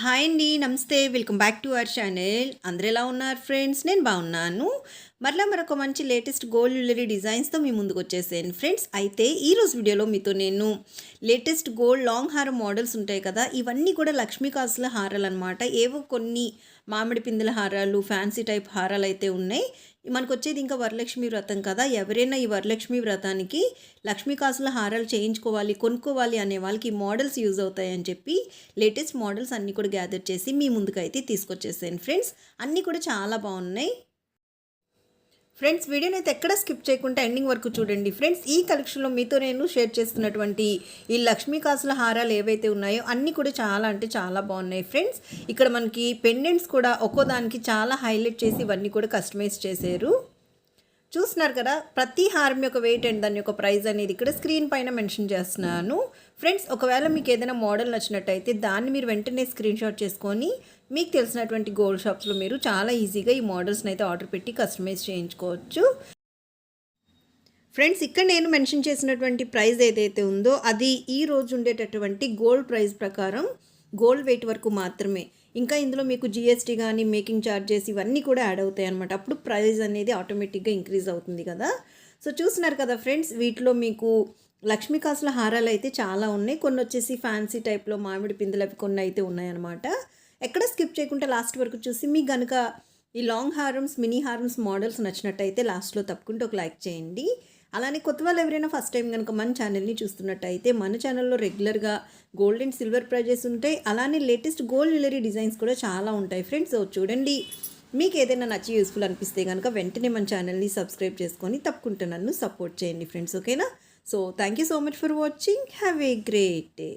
Hi అండి నమస్తే. Welcome back to our channel. అందరు ఎలా ఉన్నారు ఫ్రెండ్స్? నేను బాగున్నాను. మరలా మరొక మంచి లేటెస్ట్ గోల్డ్ జ్యువెలరీ డిజైన్స్తో మీ ముందుకు వచ్చేసాను ఫ్రెండ్స్ అయితే ఈరోజు వీడియోలో మీతో నేను లేటెస్ట్ గోల్డ్ లాంగ్ హారం మోడల్స్ ఉంటాయి కదా ఇవన్నీ కూడా లక్ష్మీ కాసుల హారాలు అనమాట ఏవో కొన్ని మామిడి పిందెల హారాలు ఫ్యాన్సీ టైప్ హారాలు అయితే ఉన్నాయి. మనకు వచ్చేది ఇంకా వరలక్ష్మి వ్రతం కదా ఎవరైనా ఈ వరలక్ష్మి వ్రతానికి లక్ష్మీ కాసుల హారాలు చేయించుకోవాలి కొనుక్కోవాలి అనే వాళ్ళకి ఈ మోడల్స్ యూజ్ అవుతాయని చెప్పి లేటెస్ట్ మోడల్స్ అన్నీ కూడా గ్యాదర్ చేసి మీ ముందుకైతే తీసుకొచ్చేసాను ఫ్రెండ్స్ అన్నీ కూడా చాలా బాగున్నాయి. ఫ్రెండ్స్ వీడియోని అయితే ఎక్కడ స్కిప్ చేయకుండా ఎండింగ్ వరకు చూడండి. ఫ్రెండ్స్ ఈ కలెక్షన్లో మీతో నేను షేర్ చేస్తున్నటువంటి ఈ లక్ష్మీ కాసుల హారాలు ఏవైతే ఉన్నాయో అన్నీ కూడా చాలా అంటే చాలా బాగున్నాయి. ఫ్రెండ్స్ ఇక్కడ మనకి పెండెంట్స్ కూడా ఒక్కో దానికి చాలా హైలైట్ చేసి ఇవన్నీ కూడా కస్టమైజ్ చేశారు. చూస్తున్నారు కదా ప్రతి హారం యొక్క వెయిట్ అండ్ దాని యొక్క ప్రైస్ అనేది ఇక్కడ స్క్రీన్ పైన మెన్షన్ చేస్తున్నాను. ఫ్రెండ్స్ ఒకవేళ మీకు ఏదైనా మోడల్ నచ్చినట్టయితే దాన్ని మీరు వెంటనే స్క్రీన్ షాట్ చేసుకొని మీకు తెలిసినటువంటి గోల్డ్ షాప్స్లో మీరు చాలా ఈజీగా ఈ మోడల్స్ని అయితే ఆర్డర్ పెట్టి కస్టమైజ్ చేయించుకోవచ్చు. ఫ్రెండ్స్ ఇక్కడ నేను మెన్షన్ చేసినటువంటి ప్రైస్ ఏదైతే ఉందో అది ఈ రోజు ఉండేటటువంటి గోల్డ్ ప్రైస్ ప్రకారం గోల్డ్ వెయిట్ వరకు మాత్రమే. ఇంకా ఇందులో మీకు జిఎస్టీ కానీ మేకింగ్ ఛార్జెస్ ఇవన్నీ కూడా యాడ్ అవుతాయి అనమాట అప్పుడు ప్రైస్ అనేది ఆటోమేటిక్గా ఇంక్రీజ్ అవుతుంది కదా. సో చూస్తున్నారు కదా ఫ్రెండ్స్ వీటిలో మీకు లక్ష్మీ కాసుల హారాలు అయితే చాలా ఉన్నాయి. కొన్ని వచ్చేసి ఫ్యాన్సీ టైప్లో మామిడి పిందులు అవి కొన్ని అయితే ఉన్నాయన్నమాట ఎక్కడ స్కిప్ చేయకుండా లాస్ట్ వరకు చూసి మీకు కనుక ఈ లాంగ్ హారమ్స్ మినీ హారమ్స్ మోడల్స్ నచ్చినట్టయితే లాస్ట్లో తప్పకుండా ఒక లైక్ చేయండి. అలానే కొత్త వాళ్ళు ఎవరైనా ఫస్ట్ టైం కనుక మన ఛానల్ని చూస్తున్నట్టయితే మన ఛానల్లో రెగ్యులర్గా గోల్డ్ అండ్ సిల్వర్ ప్రైజెస్ ఉంటాయి అలానే లేటెస్ట్ గోల్డ్ జ్యువెలరీ డిజైన్స్ కూడా చాలా ఉంటాయి ఫ్రెండ్స్ చూడండి. మీకు ఏదైనా నచ్చి యూస్ఫుల్ అనిపిస్తే కనుక వెంటనే మన ఛానల్ని సబ్స్క్రైబ్ చేసుకొని తప్పకుండా నన్ను సపోర్ట్ చేయండి ఫ్రెండ్స్ ఓకేనా so thank you so much for watching have a great day